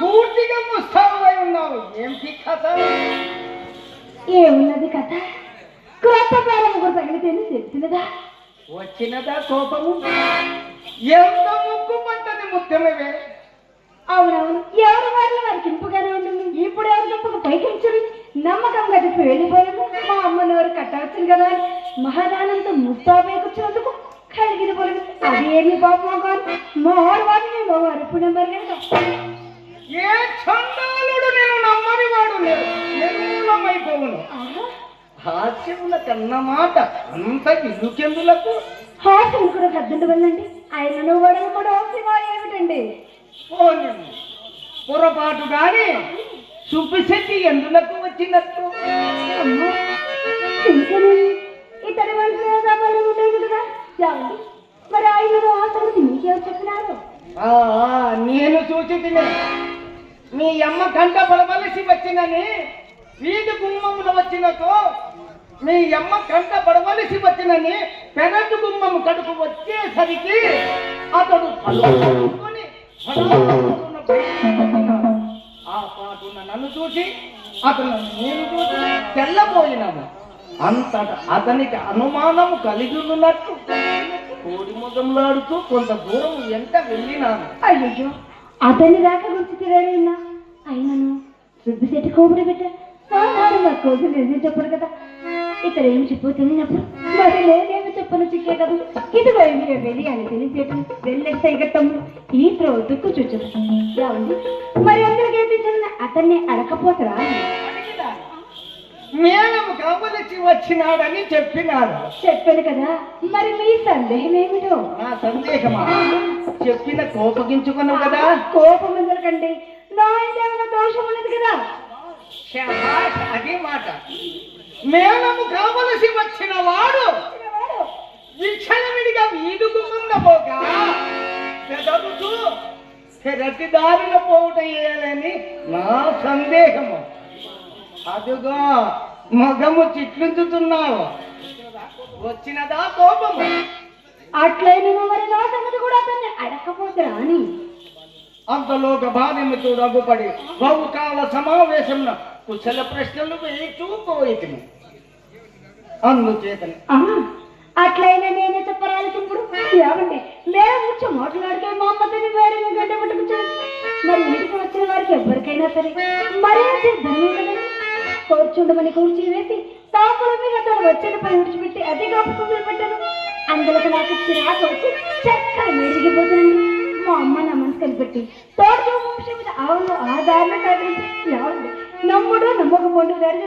పూర్తిగా ముస్తాబై ఉన్నావు. ఏంటి కథ? ఏమున్నది కథ? క్రొత్త పేరం కూడా తగిలితేనే తెలిసినదా వచ్చినదా కోపము? ఎంత ముక్కు పంటది ముత్యమేవే? అవునవును ఎవరి వారిలో వారికి ఇంపుగానే ఉంటుంది? ఇప్పుడు ఎవరి ఇంపుకు పైకించరు నమ్మకం గడిపి వెళ్ళిపోయాము మా అమ్మని వారు కట్టవచ్చు కదా మహాదానంతో ముస్తాబే కూర్చున్నందుకు కలిగిన పొలం అదేమి పాపం మా వారు వారిని మా వారు ఇప్పుడు నెంబర్ లేదు ఏ చండాలుడు నేను నమ్మని వాడు నిర్మూలమైపోవును హాస్యముల కన్నమాట అంత ఇరుకెందులకు హాస్యం కూడా పెద్దండి వెళ్ళండి. ఆయనను వాడను కూడా హాస్యం ఏమిటండి. పొరపాటు గాని సుపిశెట్టి ఎందులకు వచ్చినట్టు? ఏమండి? మరి ఆయనను ఆ సంగతి మీకేమో చెప్పినారు నేను చూచి తినే. మీ అమ్మ గంట పడవలసి వచ్చినని వీధి గుమ్మమున వచ్చినతో మీ అమ్మ కంట పడవలసి వచ్చినని పెనట్టు కుంభం కడుపు వచ్చేసరికి అతడు ఆ పాటున నన్ను చూసి అతను నేను చూసి తెల్లబోయినాము అంతట అతనికి అనుమానము కలిగి ఉన్నట్టు కోడి ముఖంలాడుతూ కొంత దూరం ఎంత వెళ్ళినాను. అయ్యో అతని దాకా గుర్తు తిరగలేనా అయినను. సుబ్బిశెట్టి కోపడి బిడ్డ. నాడు మా కోసం నిజం చెప్పడు కదా. ఇతరు ఏమి చెప్పు తెలియనప్పుడు మరి లేదేమి చెప్పను చిక్కే కదా? ఇదిగో ఇదిగో వెళ్ళి అని తెలిసేటం వెళ్ళెట్టే గట్టము. ఈ త్రోతుకు చుచ్చు మరి అందరికి ఏపించిన అతన్ని అడకపోతరా మేనము కావలసి వచ్చినాడని చెప్పినాడు చెప్పాను కదా మరి మీ సందేహం ఏమిటో నా సందేహమా? చెప్పిన కోపగించుకును కదా. కోపం ఎందుకండి? నా ఏమైనా దోషం ఉన్నది కదా? శభాష్, అది మాట. మేనము కావలసి వచ్చిన వాడు విక్షణమిడిగా వీధుకు ముందపోగా పెదవుతూ పెరటి దారిన పోవుట ఏలని నా సందేహము. అదుగో మగము చిట్లించుతున్నావు. వచ్చినదా కోపము? అట్లయిన మరి నా సంగతి కూడా అతన్ని అడగకపోతురా అని అంతలోక భార్యమితో రఘుపడి బహుకాల సమావేశం కుశల ప్రశ్నలు వేయచూ పోయితిని అందుచేతని అట్లయినా నేనే చెప్పరాలి ఇప్పుడు ఏమండి కూర్చుండమని కూర్చి వేసి తాపుల మీద తను వచ్చిన పని విడిచిపెట్టి అదే కాపుకుంటూ పెట్టాను అందులో నాకు చిరాకు వచ్చి చక్కగా మెరిగిపోతున్నాను మా అమ్మ నా మనసు కనిపెట్టి తోట వంశం అవును ఆవులు ఆధారణ కాదు నమ్ముడు నమ్మకపోండు దారి